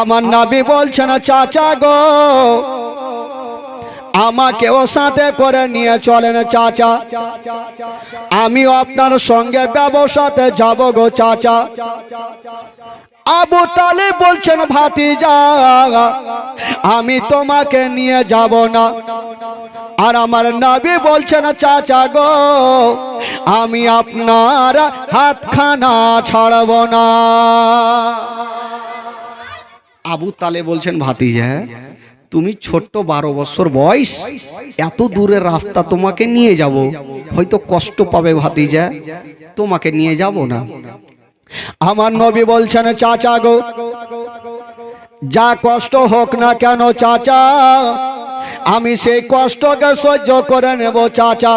আমার নাবি বলছেন, চাচা গো, আমাকেও সাথে করে নিয়ে চলেন, চাচা। আমি আপনার সঙ্গে ব্যবসাতে যাব গো, চাচা। আবু তালে বলছেন, ভাতিজা, আমি তোমাকে নিয়ে যাব না। আর আমার নাবি বলছেন, চাচা গো, আমি আপনার হাতখানা ছাড়ব না। আবু তালে বলছেন, ভাতিজা, তুমি ছোট্ট বারো বছর বয়স, এত দূরের রাস্তা তোমাকে নিয়ে যাব। হয়তো কষ্ট পাবে ভাতিজা, তোমাকে নিয়ে যাব না। আমার নবী বলছেন, চাচা গো যা কষ্ট হোক না কেন চাচা, আমি সেই কষ্টকে সহ্য করে নেব চাচা।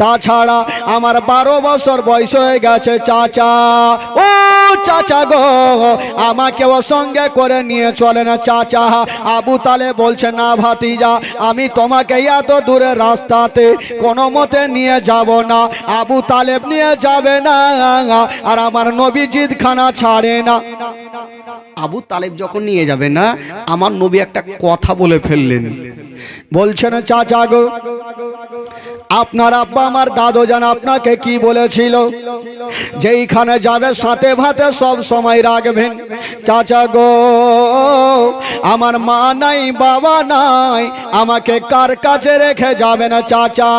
তাছাড়া আমার বারো বছর বয়স হয়ে গেছে চাচা। ও চাচা গো, আমাকে ও সঙ্গে করে নিয়ে চলে না চাচা। আবু তালে বলছে, না ভাতিজা, আমি তোমাকে এত দূরে রাস্তাতে কোনো মতে নিয়ে যাব না। আবু তালেব নিয়ে যাবে না, আর আমার নবী জিদখানা ছাড়ে না। আবু তালেব যখন নিয়ে যাবে না, আমার নবী একটা কথা বলে ফেললেন। বলছেন চাচা গো আপনার আব্বা, আমার দাদু জান আপনাকে কি বলেছিল? যেইখানে যাবে সাথে ভাতে সব সময় রাখবেন। চাচা গো, আমার মা নাই, বাবা নাই, আমাকে কার কাছে রেখে যাবে না চাচা?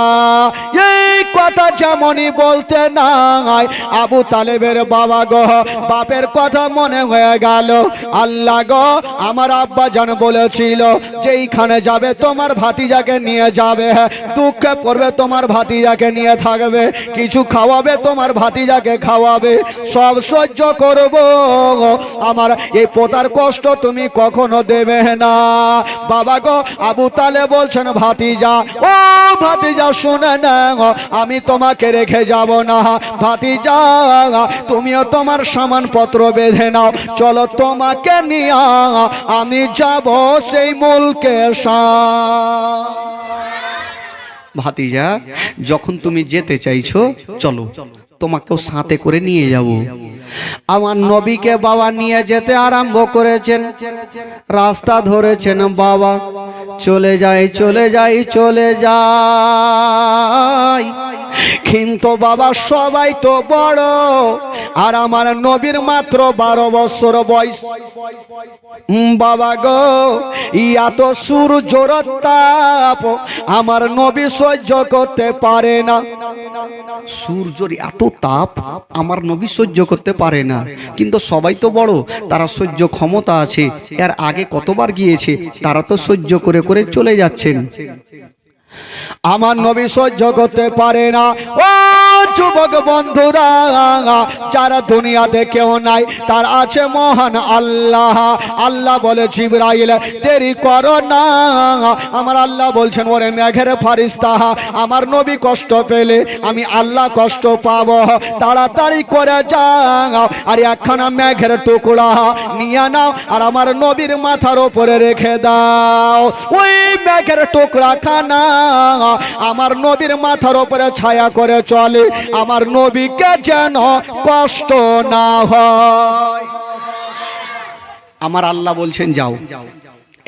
এই কথা যেমনই বলতে নাই, আবু তালেবের বাবা গো, বাপের কথা মনে হয়ে গেল। আল্লাহ গো, আমার আব্বা জান বলেছিল, যেইখানে যাবে তোমার ভাতিজাকে নিয়ে যাবে হ্যাঁ দুঃখে পড়বে তোমার ভাতিজাকে নিয়ে থাকবে, কিছু খাওয়াবে, তোমার ভাতিজাকে খাওয়াবে। সব সহ্য করব। আমার এই পোতার কষ্ট তুমি কখনো দেবে না। বাবা গো, আবু তালে বলছেন, ভাতিজা, ও ভাতিজা, শুনে না আমি তোমাকে রেখে যাব না। ভাতিজা, তুমিও তোমার সামানপত্র বেঁধে নাও। চলো তোমাকে নিয়ে, আমি যাব সেই মুলকে ভাতিজা, যখন তুমি যেতে চাইছো, চলো। তোমাকেও সাথে করে নিয়ে যাব। আমার নবীকে বাবা নিয়ে যেতে আরম্ভ করেছেন। রাস্তা ধরেছেন বাবা। চলে যাই চলে যাই চলে যাই। কিন্তু বাবা, সবাই তো বড়। আর আমার নবীর মাত্র বারো বছর বয়স। বাবা গো এত সুর জোর তাপ আমার নবী সহ্য করতে পারে না। সূর্যর এত তাপ, আমার নবী সহ্য করতে পারে না। কিন্তু সবাই তো বড়, তারা সহ্য ক্ষমতা আছে। এর আগে কতবার গিয়েছে, তারা তো সহ্য করে করে চলে যাচ্ছেন। আমার নবী সহ্য করতে পারে না। ও যুবক বন্ধুরা, যারা দুনিয়াতে কেউ নাই, তার আছে মহান আল্লাহ। আল্লাহ বলে, জিবরাইল, দেরি করো না। আমার আল্লাহ বলছেন, ওরে মেঘের ফারিস্তা, আমার নবী কষ্ট পেলে আমি আল্লাহ কষ্ট পাবো। তাড়াতাড়ি করে যাও আর একখানা মেঘের টুকরা নিয়ে নাও আর আমার নবীর মাথার উপরে রেখে দাও। ওই মেঘের টুকরা খানা আমার নবীর মাথার ওপরে ছায়া করে চলে। আমার নবীকে যেন কষ্ট না হয়। আমার আল্লাহ বলছেন যাও।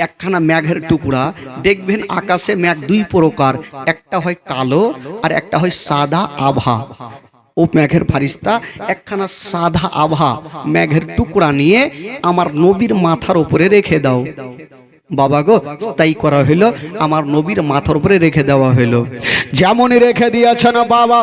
একখানা মেঘের টুকরা দেখবেন আকাশে মেঘ দুই প্রকার একটা হয় কালো আর একটা হয় সাদা আভা। ও মেঘের ফারিস্তা একখানা সাদা আভা মেঘের টুকরা নিয়ে আমার নবীর মাথার উপরে রেখে দাও। বাবা গো, তাই করা হইল, আমার নবীর মাথার উপরে রেখে দেওয়া হইল। যেমনই রেখে দিয়েছেন বাবা,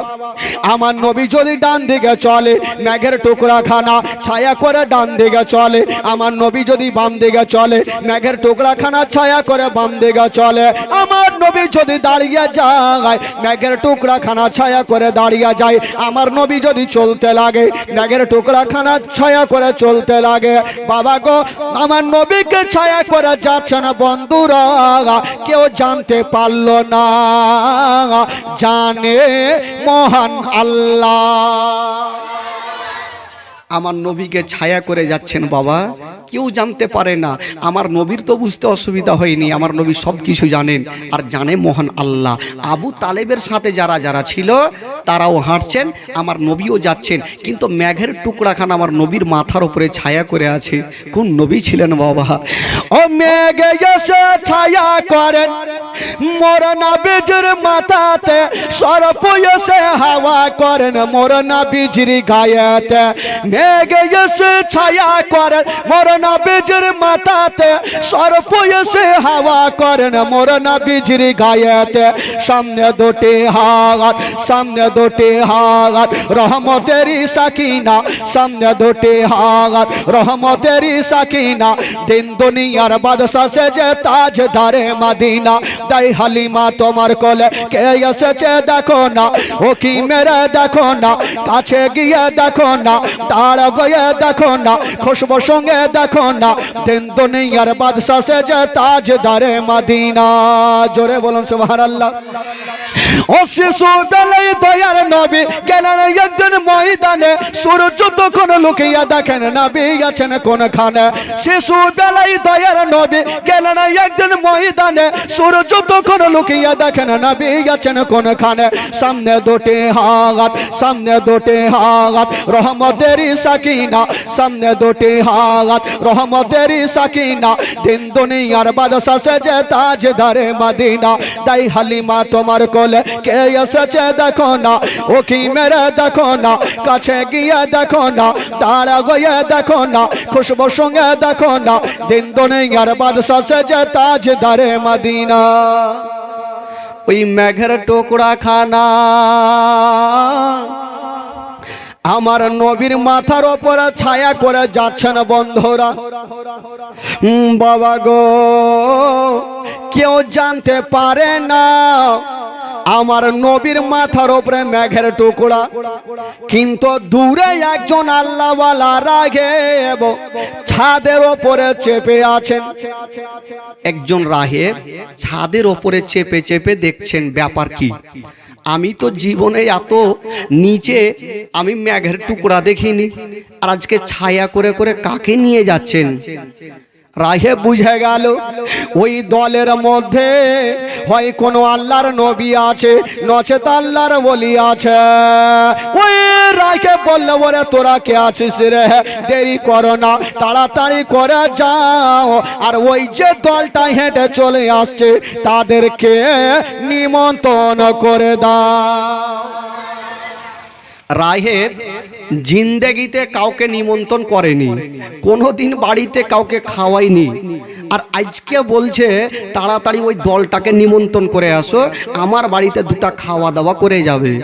আমার নবী যদি ডান দিকে চলে মেঘের টুকরা খানা ছায়া করে ডান দিকে চলে, আমার নবী যদি বাম দিকে চলে মেঘের টুকরা খানা ছায়া করে বাম দিকে চলে, আমার নবী যদি দাঁড়িয়ে যায় মেঘের টুকরা খানা ছায়া করে দাঁড়িয়ে যায়, আমার নবী যদি চলতে লাগে মেঘের টুকরা খানা ছায়া করে চলতে লাগে, বাবা গো, আমার নবীকে ছায়া করে যাচ্ছে না বন্ধুরা, কেউ জানতে পারল না, জানে মহান আল্লাহ। আমার নবীকে ছায়া করে যাচ্ছেন বাবা। কেউ জানতে পারে না। আমার নবীর তো বুঝতে অসুবিধা হয়নি, আমার নবী সব কিছু জানেন। আর জানে মহান আল্লাহ। আবু তালেবের সাথে যারা যারা ছিল, তারাও হাঁটছেন, আমার নবীও যাচ্ছেন। কিন্তু মেঘের টুকরাখানা আমার নবীর মাথার উপরে ছায়া করে আছে। কোন নবী ছিলেন বাবা? ও মেঘে এসে ছায়া করেন, মোর নবীজির মাথাতে সরপ এসে হাওয়া করেন, মোর নবীজির গায়েতে। মেঘে এসে ছায়া করেন, মোর নবীজির মাথাতে সরপ এসে হাওয়া করেন মোর নবীজির গায়েতে সামনে দুটি হাত সামনে দুটি হাত রহমতেরই সাকিনা সামনে দুটি হাত রহমতেরই সাকিনা দিন দুনিয়ার বাদশা সে যে তাজ ধারে মাদিনা তাই হালিমা তোমার কোলে কে এসেছে দেখো না ও কি মেরে দেখো না কাছে গিয়ে দেখো না তাড় গিয়ে দেখো না খুশবু সঙ্গে দেখো না দিন দুনিয়ার বাদশাহ সে যে তাজ ধারে মাদিনা। জোরে বলুন সুবহানাল্লাহ। ও শিশু বেলায় দয়ার নবী গেলেন একদিন ময়দানে সূর্য তখন লুকিয়ে দেখেন, নবী আছেন কোনখানে? শিশু বেলায় দয়ার নবী গেলেন একদিন ময়দানে সূর্য তখন লুকিয়ে দেখেন, নবী আছেন কোনখানে? সামনে দুটি হাত, সামনে দুটি হাত রহমতেরই সাকিনা, সামনে দুটি হাত রহমতেরই সাকিনা। দিন দুনিয়ার বাদশা সে যে তাজ ধারে মদিনা। তাই হালিমা তোমার কোলে কে এসেছে দেখো না ও কি মেরে দেখো না, কাছে গিয়ে দেখো না তাড়া গিয়ে দেখো না, খুশবু সঙ্গে দেখো না, দিন দুনিয়ার বাদশা সে যে তাজ ধারে মদিনা। ওই মেঘের টুকরা খানা, আমার নবীর মাথার ওপরে ছায়া করে যাচ্ছেন বন্ধুরা। বাবা গো, কেউ জানতে পারে না আমার নবীর মাথার ওপরে মেঘের টুকরা। কিন্তু দূরে একজন আল্লাহওয়ালা রাগে ছাদের ওপরে চেপে আছেন। একজন রাহেব ছাদের ওপরে চেপে চেপে দেখছেন, ব্যাপার কি? আমি তো জীবনে এত নিচে আমি মেঘের টুকরা দেখিনি। আর আজকে ছায়া করে করে কাকে নিয়ে যাচ্ছেন? রাহে বুঝে গেল, ওই দলের মধ্যে হয় কোনো আল্লাহর নবী আছে, নচেত আল্লাহর বলি আছে। ওই রাকে বলল, ওরে তোরা কে আছিস রে? দেরি করো না, তাড়াতাড়ি করে যাও। আর ওই যে দলটা হেঁটে চলে আসছে, তাদেরকে নিমন্ত্রণ করে দাও। রাহেব জিন্দেগিতে কাউকে নিমন্ত্রণ করেনি, কোনোদিন বাড়িতে কাউকে খাওয়াইনি আর আজকে বলছে, তাড়াতাড়ি ওই দলটাকে নিমন্ত্রণ করে আসো, আমার বাড়িতে দুটা খাওয়া দাওয়া করে যাবে।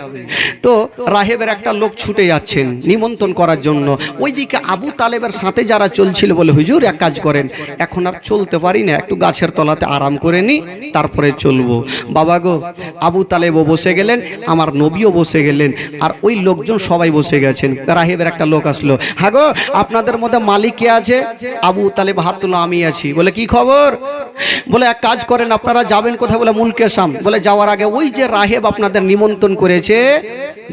তো রাহেবের একটা লোক ছুটে যাচ্ছেন নিমন্ত্রণ করার জন্য। ওইদিকে আবু তালেবের সাথে যারা চলছিল বলে, হুজুর, এক কাজ করেন, এখন আর চলতে পারি না, একটু গাছের তলাতে আরাম করে নি, তারপরে চলবো। বাবা গো, আবু তালেবও বসে গেলেন, আমার নবীও বসে গেলেন, আর ওই লোকজন সবাই বসে গেছেন। রাহেবের একটা লোক আসলো। হ্যাঁ গো আপনাদের মধ্যে মালিক কে আছে? আবু তালেব হাত তুলো আমি আছি। বলে, কি খবর? বলে, এক কাজ করেন, আপনারা যাবেন কোথায়? বলে মুলকে সাম বলে, যাওয়ার আগে ওই যে রাহেব আপনাদের নিমন্ত্রণ করেছে,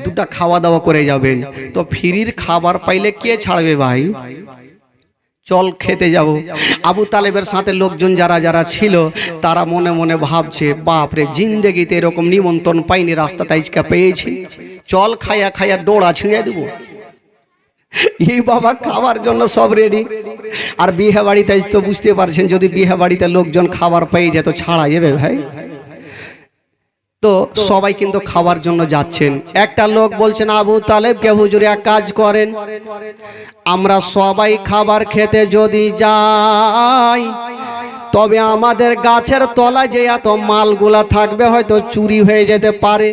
দুটা খাওয়া দাওয়া করে যাবেন। তো ফিরির খাবার পাইলে কে ছাড়বে ভাই? চল খেতে যাব। আবু তালেবের সাথে লোকজন যারা যারা ছিল, তারা মনে মনে ভাবছে, বাপরে, জিন্দেগিতে এরকম নিমন্ত্রণ পাইনি রাস্তা তাইজকা পেয়েছি। চল খাইয়া খাইয়া ডোড়া ছিঁড়ে দেব। এই বাবা খাওয়ার জন্য সব রেডি আর বিয়ে বাড়িতে তো বুঝতে পারছেন, যদি বিয়ে বাড়িতে লোকজন খাবার পেয়ে যেত ছাড়া যাবে ভাই। তো সবাই কিন্তু খাওয়ার জন্য যাচ্ছেন। একটা লোক বলছেন, আবু তালেব কে হুজুর, এক কাজ করেন। আমরা সবাই খাবার খেতে যদি যাই তবে আমাদের গাছের তলায় যে এত মালগুলা থাকবে হয়তো চুরি হয়ে যেতে পারে।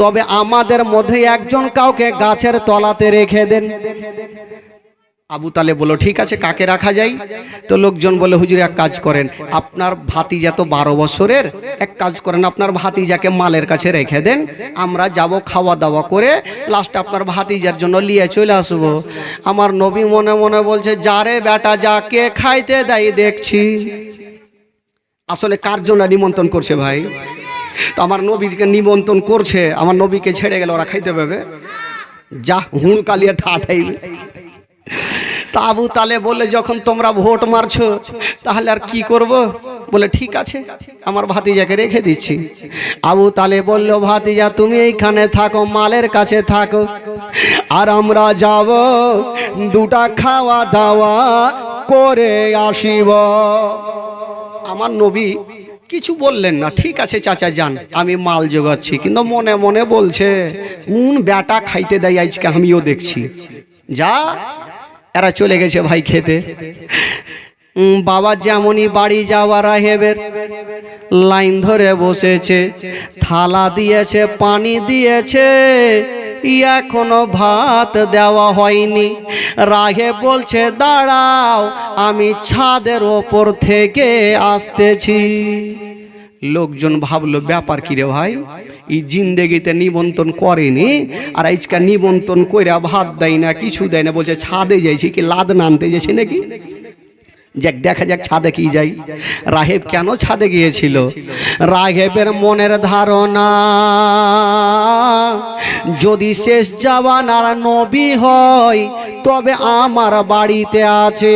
তবে আমাদের মধ্যে একজন কাউকে গাছের তলাতে রেখে দেন। আবু তালে বলো ঠিক আছে, কাকে রাখা যায়? তো লোকজন বলে হুজুর, এক কাজ করেন, আপনার ভাতিজা তো বারো বছরের, এক কাজ করেন, আপনার ভাতিজাকে মালের কাছে রেখে দেন, আমরা যাব খাওয়া দাওয়া করে লাস্ট আপনার ভাতিজার জন্য নিয়ে চলে আসব। আমার নবী মনে মনে বলছে যারে বেটা যাকে খাইতে দেয় দেখছি। আসলে কার জন্য নিমন্ত্রণ করছে ভাই? তো আমার নবীকে নিমন্ত্রণ করছে, আমার নবীকে ছেড়ে গেলে ওরা খাইতে পাবে যা হুড় কালিয়ে ঠাঠাইবে তা আবু তালে বলে যখন তোমরা ভোট মারছো, তাহলে আর কি করব? বলে, ঠিক আছে, আমার ভাতিজাকে রেখে দিচ্ছি। আবু তালে বলল, ভাতিজা, তুমি এইখানে থাকো, মালের কাছে থাকো, আর আমরা যাব দুটা খাওয়া দাওয়া করে আসিব। আমার নবী কিছু বললেন না। ঠিক আছে চাচা যান, আমি মাল জোগাচ্ছি। কিন্তু মনে মনে বলছে কোন বেটা খাইতে দেয় আজকে, আমিও দেখছি। যা, এরা চলে গেছে ভাই খেতে। বাবা যেমনই বাড়ি যাওয়ার রাহেবের লাইন ধরে বসেছে, থালা দিয়েছে, পানি দিয়েছে এখনও ভাত দেওয়া হয়নি। রাহে বলছে, দাঁড়াও, আমি ছাদের ওপর থেকে আসতেছি। লোকজন ভাবলো, ব্যাপার কি রে ভাই? এই জিন্দেগিতে নিমন্ত্রণ করেনি, আর আজকে নিমন্ত্রণ কইরা ভাত দেয় না, কিছু দেয় না। বলছে, ছাদে যাইছি কি লাদ নানতে যাচ্ছে নাকি? যাক, দেখা যাক ছাদে কি যাই। রাহেব কেন ছাদে গিয়েছিল? রাহেবের মনের ধারণা, যদি শেষ জওয়ানার নবী হয়, তবে আমার বাড়িতে আছে।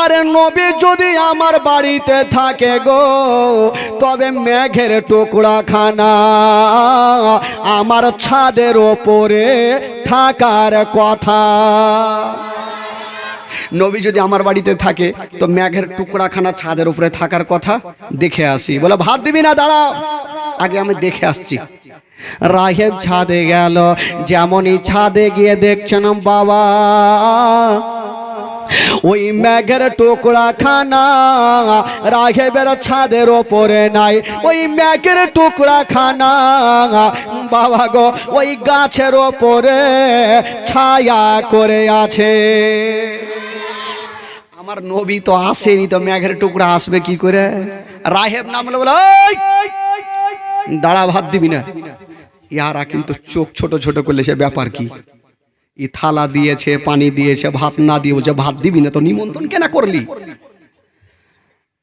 আর নবী যদি আমার বাড়িতে থাকে গো, তবে মেঘের টুকরা খানা আমার ছাদের ওপরে থাকার কথা। নবী যদি আমার বাড়িতে থাকে, তো মেঘের টুকরাখানা ছাদের উপরে থাকার কথা দেখে আসি। বলে, ভাত দিবি না, দাঁড়াও। আগে আমি দেখে আসছি। রাহেব ছাদে গেল, যেমনই ছাদে গিয়ে দেখছেন বাবা, ওই মেঘের টুকরা খানা রাঘেবের ছাদের ওপরে নাই। ওই মেঘের টুকরা খানা বাবা গো, ওই গাছের ওপরে ছায়া করে আছে। আমার নবী তো আসেনি, তো মেঘের টুকরা আসবে কি করে? রাহেব নাম বলে দাঁড়া ভাত দিবি না। ইয়ারা কিন্তু চোখ ছোট ছোট করলে সে ব্যাপার কি? ই থালা দিয়েছে, পানি দিয়েছে, ভাত না দিয়ে বলছে, ভাত দিবি না তো নিমন্ত্রণ কেনা করলি?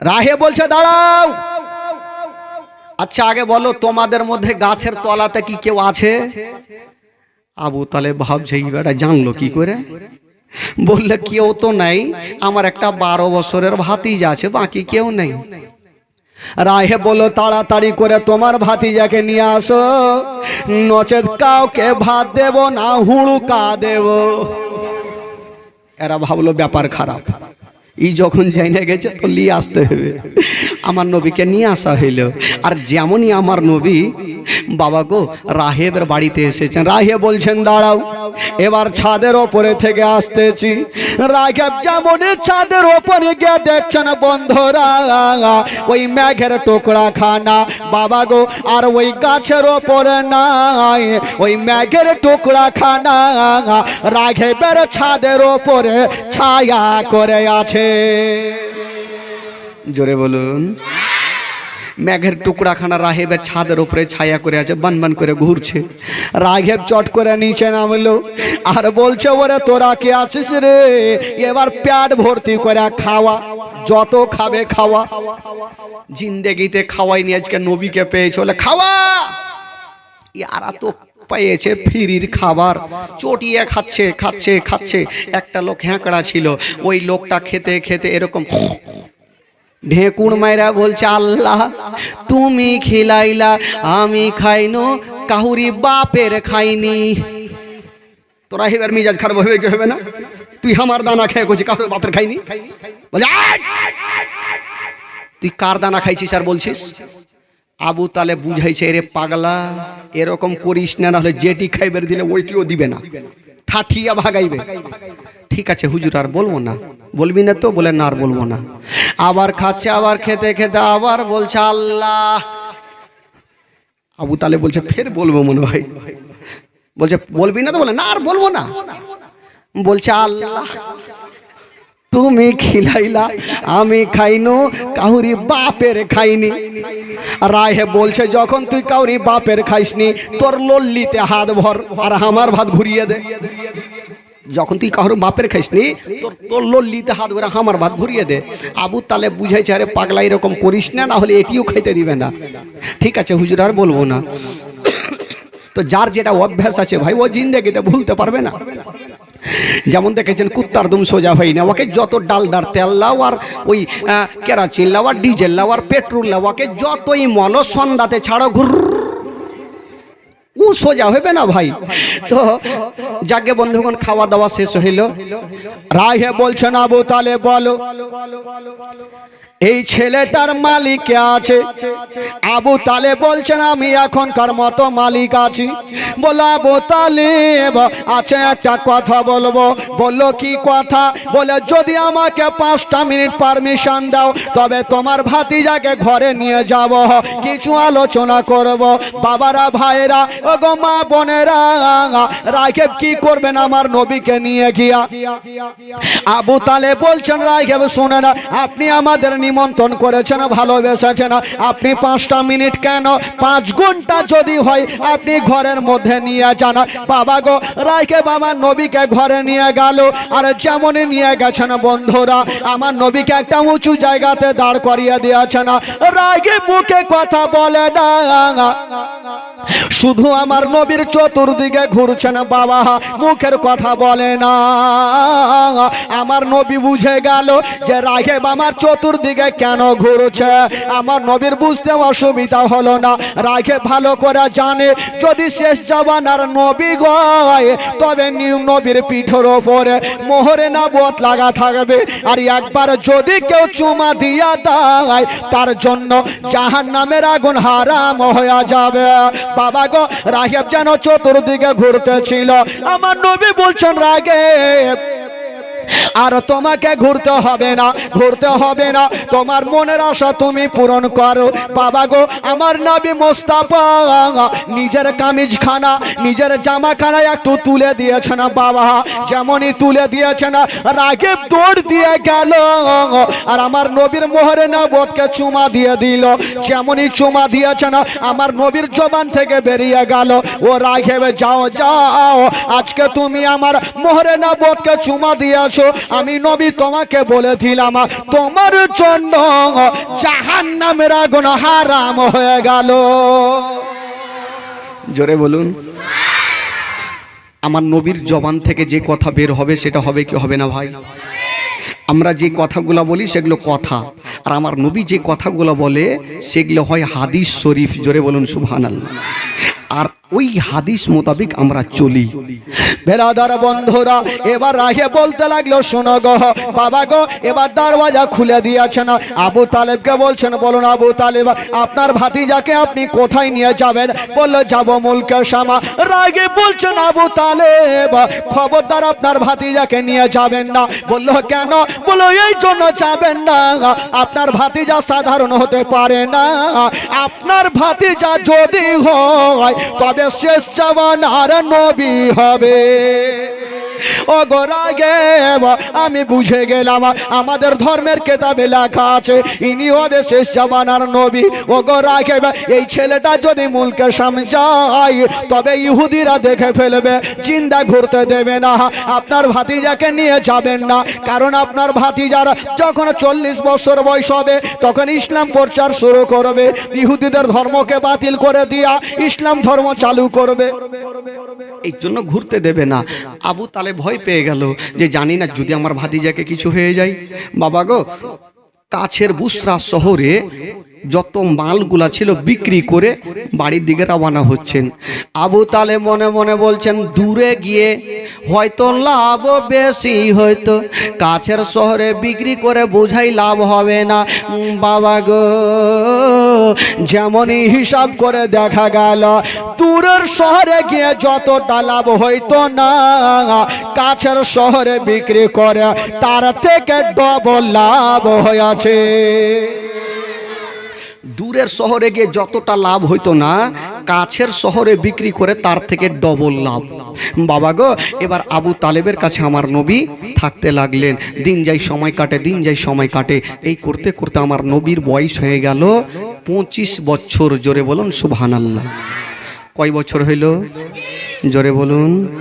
রাহে বলছে, দাঁড়াও। আচ্ছা আগে বলো, তোমাদের মধ্যে গাছের তলাতে কি কেউ আছে? আবু তালে ভাবছে, এই জানলো কি করে? বললে কেউ তো নাই, আমার একটা বারো বছরের ভাতিজা আছে, বাকি কেউ নেই। রাহে বলো তাড়াতাড়ি করে তোমার ভাতিজাকে নিয়ে আসো। নচেত কাউকে ভাত দেব না, হুড়ুকা দেব। এরা ভাবলো, ব্যাপার খারাপ। ই যখন যাইনে গেছে, তো নিয়ে আসতে হবে। আমার নবীকে নিয়ে আসা হইল। আর যেমনই আমার নবী বাবা গো, রাহেবের বাড়িতে এসেছেন। রাহে বলছেন, দাঁড়াও, এবার ছাদের ওপরে থেকে আসতেছি। রাহেব যেমন ছাদের ওপরে গিয়ে দেখছেন, বন্ধুরা, ওই মেঘের টুকরা খানা বাবা গো, আর ওই গাছের ওপরে নাই, ওই মেঘের টুকরা খানা রাঘেবের ছাদের ওপরে ছায়া করে আছে। জোরে বলুন। মেঘের টুকরা খানা রাহেবের ছাদের উপরে ছায়া করে আছে, বান বান করে ঘুরছে। রাঘেব চট করে নিচে নামলো, আর বলছে, ওরে, তোরা কে আছিস রে? এবার প্যাট ভর্তি করে খাওয়া, যত খাবে খাওয়া। জিন্দেগিতে খাওয়াই নিয়ে আজকে নবীকে পেয়েছে, বলে, খাওয়া! ইয়ারা তো পেয়েছে ফিরির খাবার, চটিয়ে খাচ্ছে খাচ্ছে খাচ্ছে। একটা লোক হ্যাঁকড়া ছিল, ওই লোকটা খেতে খেতে এরকম ঢেকুর মাইরা বলছে, আল্লাহ, তুমি খিলাইলা, আমি খাইনো, কাহুরি বাপের খাইনি। তোরা এবার মিজাজ খারাপ হবে কি হবে না? তুই আমার দানা খেয়ে করছিস কাহুর বাপের খাইনি? তুই কার দানা খাইছিস আর বলছিস? আবু তালে বুঝাইছে রে পাগলা, এরকম করিস না না হলে যেটি খাইবার দিলে ওইটিও দিবে না। ঠাঠিয়া ভাগাইবে। ঠিক আছে, হুজুর আর বলব না। বলবি না তো, বলে না আর বলব না। আবার খাচ্ছে, আবার খেতে খেতে, আবার বলছে আল্লাহ। আবু তালে বলছে, ফের বলব মনে হয়। বলছে, বলবি না তো, বলে না আর বলব না। বলছে আল্লাহ, তুমি খিলাইলা, আমি খাইনো, কাউরি বাপের খাইনি। রাহে বলছে, যখন তুই কাউরি বাপের খাইসনি, তোর লল্লিতে হাত ভর, আর আমার ভাত ঘুরিয়ে দে। যখন তুই কাহুর বাপের খাইসনি, তোর তোর লল্লিতে হাত ভরে আমার ভাত ঘুরিয়ে দে। আবু তালে বুঝাইছে, আরে পাগলা, এরকম করিস না না হলে এটিও খাইতে দিবে না। ঠিক আছে, হুজুর, আর বলব না। তো যার যেটা অভ্যাস আছে ভাই, ও জিন্দেগিতে ভুলতে পারবে না। যেমন দেখেছেন, কুত্তার দুম সোজা হয় না। ওকে যত ডাল ডাল তেল লাও আর ওই কেরাচিন লাও আর ডিজেল লাও আর পেট্রোল লাও, ওকে যতই মল সন্ধ্যাতে ছাড়ো, ঘুর সোজা হইবে না ভাই? তো যাকে বন্ধুগণ খাওয়া দাওয়া শেষ হইল, রায় হে বলছেন আবু তালে বলো। এই ছেলেটার মালিক আছে? আবু তালে বলছেন, আমি এখনকার মতো মালিক আছি। বলো, আবু তালেব আছে একটা কথা বলব। বলল, কি কথা? বলে, যদি আমাকে পাঁচটা মিনিট পারমিশন দাও, তবে তোমার ভাতিজাকে ঘরে নিয়ে যাব, কিছু আলোচনা করব। বাবারা ভাইরা ও গো মা বোনেরা রাখেব কি করবেন আমার নবীকে নিয়ে গিয়া? আবু তালে বলছেন রাখেব শুনে না আপনি আমাদের নিমন্ত্রণ করেছেন, ভালোবেসেছেন। আপনি পাঁচটা মিনিট কেন? পাঁচ ঘণ্টা যদি হয়, আপনি ঘরের মধ্যে নিয়ে যান। বাবা গো, রাইকে বাবা নবীকে ঘরে নিয়ে গেল। আর যেমনই নিয়ে গেছেন বন্ধুরা, আমার নবীকে একটা উঁচু জায়গাতে দাঁড় করিয়ে দিয়েছেন। রাগে মুখে কথা বলে না। শুধু আমার নবীর চতুর্দিকে ঘুরছেন বাবা, মুখের কথা বলে না। আমার নবী বুঝে গেল যে রাঘেব আমার চতুর্দিকে কেন ঘুরছে? আমার নবীর বুঝতে অসুবিধা হলো না। রাঘে ভালো করে জানে, যদি শেষ জবানার নবী গয়, তবে নিউ নবীর পিঠের ওপরে মোহরে না বোত লাগা থাকবে। আর একবার যদি কেউ চুমা দিয়া দেয়, তার জন্য জাহান নামের আগুন হারাম হয়ে যাবে। বাবা গো রাহেব যেন চতুর্দিকে ঘুরতেছিল আমার নবী বলছেন রাগে আর তোমাকে ঘুরতে হবে না, ঘুরতে হবে না। তোমার মনের আশা তুমি পূরণ করো। বাবা গো, আমার নবী মোস্তাফা নিজের কামিজ খানা নিজের জামা খানা একটু তুলে দিয়েছে না বাবা। যেমনই তুলে দিয়েছে না, রাগে দৌড় দিয়ে গেল। আর আমার নবীর মোহরে না বোধকে চুমা দিয়ে দিল। যেমনই চুমা দিয়েছে না, আমার নবীর জবান থেকে বেরিয়ে গেল। ও রাঘেবে, যাও যাও। আজকে তুমি আমার মোহরে না বোধকে চুমা দিয়েছ। আমি নবী তোমাকে বলেছিলাম, তোমার জন্য জাহান নামের আগুন হারাম হয়ে গেল। জোরে বলুন। আমার নবীর জবান থেকে যে কথা বের হবে, সেটা হবে কি হবে না ভাই? আমরা যে কথাগুলো বলি, সেগুলো কথা। আর আমার নবী যে কথাগুলো বলে, সেগুলো হয় হাদিস শরীফ। জোরে বলুন, সুবহানাল্লাহ। আর ওই হাদিস মোতাবেক আমরা চলি। বেরাদার বন্ধুরা, এবার রাহে বলতে লাগল, শোনো গো, বাবা গো, এবার দরওয়াজা খুলে দিয়েছেন আবু তালেবকে বলছেন, বলুন আবু তালেব, আপনার ভাতিজাকে আপনি কোথায় নিয়ে যাবেন? বলল, যাব মুলকে শামা। রাগে বলছেন আবু তালেব, খবরদার আপনার ভাতিজাকে নিয়ে যাবেন না। বলল, কেন? বলল, এই জন্য যাবেন না। আপনার ভাতিজা সাধারণ হতে পারে না। আপনার ভাতিজা যদি হয়, তবে শেষ জবান আর নবী হবে ও গোরাগে আমি বুঝে গেলাম, আমাদের ধর্মের কেতাবে লেখা আছে, ইনি হবে শেষ জামানার নবী। ও গোরাগে, এই ছেলেটা যদি মুলকে যায় তবে ইহুদিরা দেখে ফেলবে চিন্তা ঘুরতে দেবে না। আপনার ভাতিজাকে নিয়ে যাবেন না, কারণ আপনার ভাতিজার যখন চল্লিশ বছর বয়স হবে, তখন ইসলাম প্রচার শুরু করবে। ইহুদিদের ধর্মকে বাতিল করে দিয়া ইসলাম ধর্ম চালু করবে। এই জন্য ঘুরতে দেবে না। আবু তালে ভয় পেয়ে গেল যে জানি না যদি আমার ভাতিজাকে কিছু হয়ে যায়। বাবা গো, কাছের বুসরা শহরে যত মালগুলা ছিল বিক্রি করে বাড়ির দিকে রওনা হচ্ছেন। আবু তালে মনে মনে বলছেন, দূরে গিয়ে হয়তো লাভ বেশি হয়তো। কাছের শহরে বিক্রি করে বোঝাই লাভ হবে না। বাবা গো। যেমনই হিসাব করে দেখা গেল দূরের শহরে গিয়ে যতটা লাভ হইতো না, কাছের শহরে বিক্রি করে তার থেকে ডবল লাভ হয়েছে। দূরের শহরে গিয়ে যতটা লাভ হইতো না, কাছের শহরে বিক্রি করে তার থেকে ডবল লাভ। বাবা গো, এবার আবু তালেবের কাছে আমার নবী থাকতে লাগলেন। দিন যাই সময় কাটে, দিন যাই সময় কাটে। এই করতে করতে আমার নবীর বয়স হয়ে গেল পঁচিশ বছর। জোরে বলুন সুবহান আল্লাহ কয় বছর হইল? জোরে বলুন,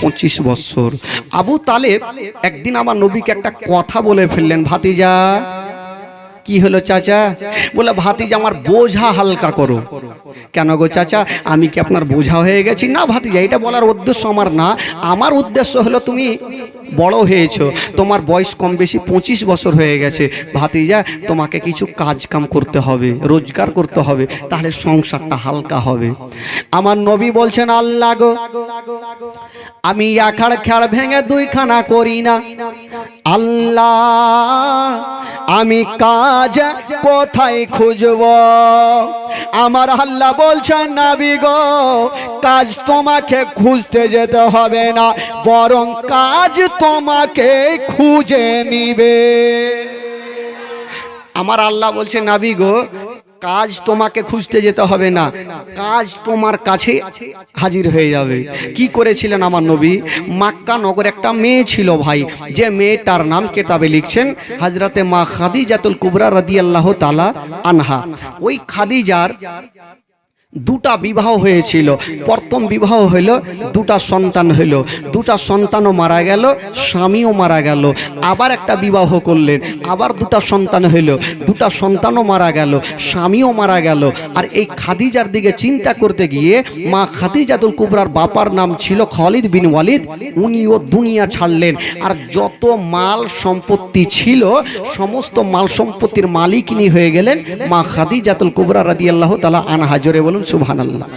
পঁচিশ বছর। আবু তালেব একদিন আমার নবীকে একটা কথা বলে ফেললেন, ভাতিজা। কি হলো চাচা? বলে, ভাতিজা, আমার বোঝা হালকা করো। কেন গো চাচা? আমি কি আপনার বোঝা হয়ে গেছি? না, ভাতিজা, এটা বলার উদ্দেশ্য আমার না। আমার উদ্দেশ্য হলো তুমি বড় হয়েছো। তোমার বয়স কম বেশি পঁচিশ বছর হয়ে গেছে। ভাতিজা, তোমাকে কিছু কাজ কাম করতে হবে, রোজগার করতে হবে, তাহলে সংসারটা হালকা হবে। আমার নবী বলছেন, আল্লাহ গো, আমি একার খেয়াল ভেঙে দুইখানা করি না। আল্লাহ, আমি কাজ কোথায় খুঁজব? আমার আল্লাহ বলছেন, নাবি গো, কাজ তোমাকে খুঁজতে যেতে হবে না, বরং কাজ তোমাকে খুঁজে নিবে। আমার আল্লাহ বলছে নাবি গো কাজ তোমাকে খুঁজতে যেতে হবে না। কাজ তোমার কাছে হাজির হয়ে যাবে। কি করেছিলেন আমার নবী? মাক্কা নগর একটা মেয়ে ছিল ভাই। যে মেয়েটার নাম কেতাবে লিখছেন, হাজরাতে মা খাদিজাতুল কুবরা রাদিয়াল্লাহু তালা আনহা। ওই খাদিজার দুটা বিবাহ হয়েছিল। প্রথম বিবাহ হইল দুটা সন্তান হইল দুটা সন্তানও মারা গেল, স্বামীও মারা গেল। আবার একটা বিবাহ করলেন, আবার দুটা সন্তান হইল দুটা সন্তানও মারা গেল, স্বামীও মারা গেল। আর এই খাদিজার দিকে চিন্তা করতে গিয়ে মা খাদিজাতুল কুবরার বাপার নাম ছিল খালিদ বিন ওয়ালিদ। উনিও দুনিয়া ছাড়লেন। আর যত মাল সম্পত্তি ছিল, সমস্ত মাল সম্পত্তির মালিকিনী হয়ে গেলেন মা খাদিজাতুল কুবরা রাদিয়াল্লাহু তালা আনহা। জোরে বলুন সুবহানাল্লাহ।